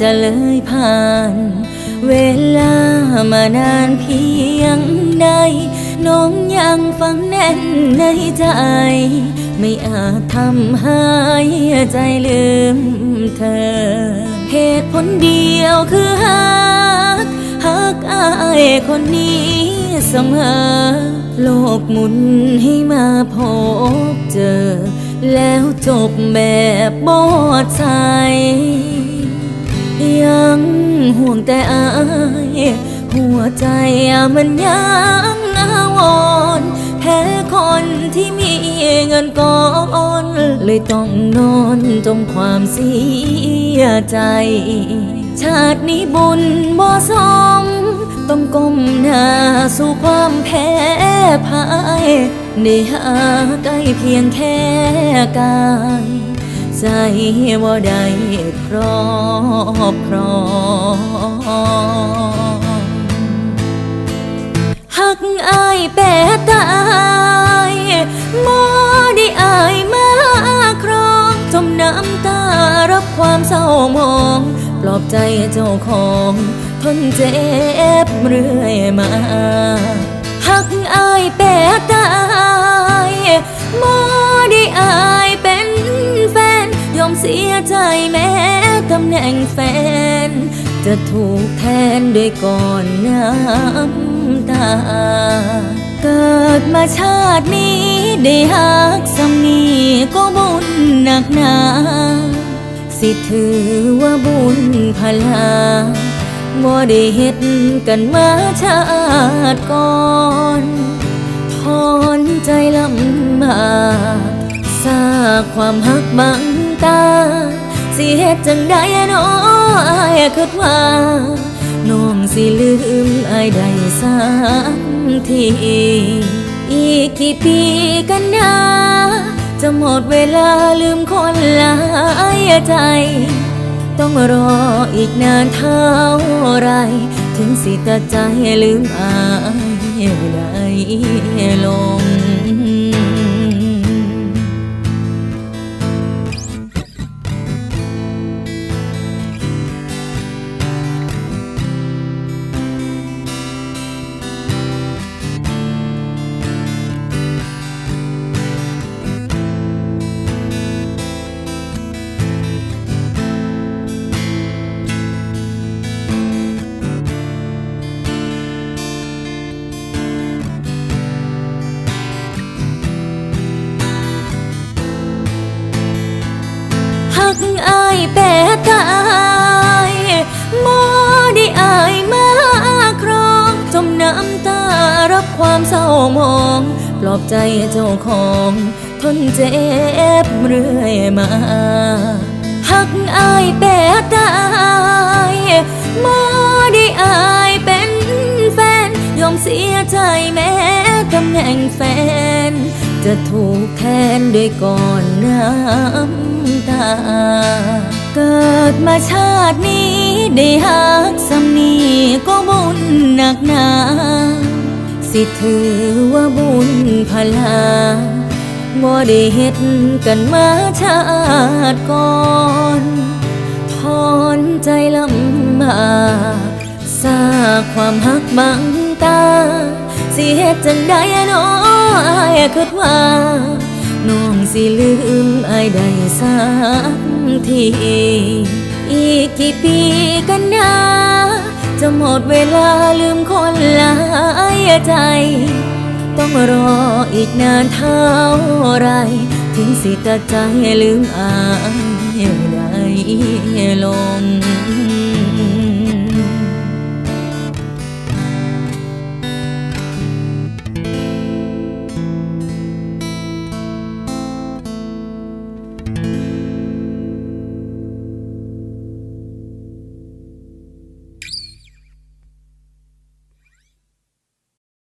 จะเลยผ่าน เวลามานานเพียงใด น้องยังฟังแน่นในใจ ไม่อาจทำให้ใจลืมเธอ เหตุผลเดียวคือหักหักอายคนนี้เสมอ โลกหมุนให้มาพบเจอ แล้วจบแบบบอดใจ ยังห่วงแต่อาย หัวใจมันยังอาวรณ์แพ้คนที่มีเงินก่อนเลยต้องนอนจมความเสียใจ ชาตินี้บุญบ่สม ต้องก้มหน้าสู่ความแพ้พ่ายได้หาใกล้เพียงแค่กาย ใจว่าได้ครอบครองหักอายแปะตายบ่ได้อายมาครองจมน้ำตารับความเศร้ามอง ปลอบใจเจ้าของ ทนเจ็บเรื่อยมาำแหน่งแฟน จะถูกแทนด้วยก่อนน้ำตา เกิดมาชาตินี้ได้หักสำนีก็บุญหนักหนา สิถือว่าบุญพลาบ่ได้เฮ็ดกันมาชาติก่อนทอนใจลำบากซาความหักบังตา สิเฮ็ดจังใดน้ออายคิดว่า น้องสิลืมอายได้สักที อีกกี่ปีกันนะจะหมดเวลาลืมคนหลายใจ ต้องรออีกนานเท่าไร ถึงสิตัดใจลืมอายได้ลง อายแปะตายบ่ได้อายมาครองจมน้ำตารับความเศร้ามอง ปลอบใจเจ้าของ ทนเจ็บเรื่อยมาหักอายแปะตายบ่ได้อายเป็นแฟน ยอมเสียใจแม้ตำแหน่งแฟน จะถูกแทนด้วยก่อนน้ำตา เกิดมาชาตินี้ได้หักสำนีก็บุญหนักหนา สิถือว่าบุญพลาบ่ได้เฮ็ดกันมาชาติก่อนทอนใจลำบากซาความหักบังตา สิเฮ็ดจังใดน้อ อายคิดว่า น้องสิลืมอายได้สักที อีกกี่ปีกันนะจะหมดเวลาลืมคนหลายใจ ต้องรออีกนานเท่าไร ถึงสิตาใจลืมอายได้ลง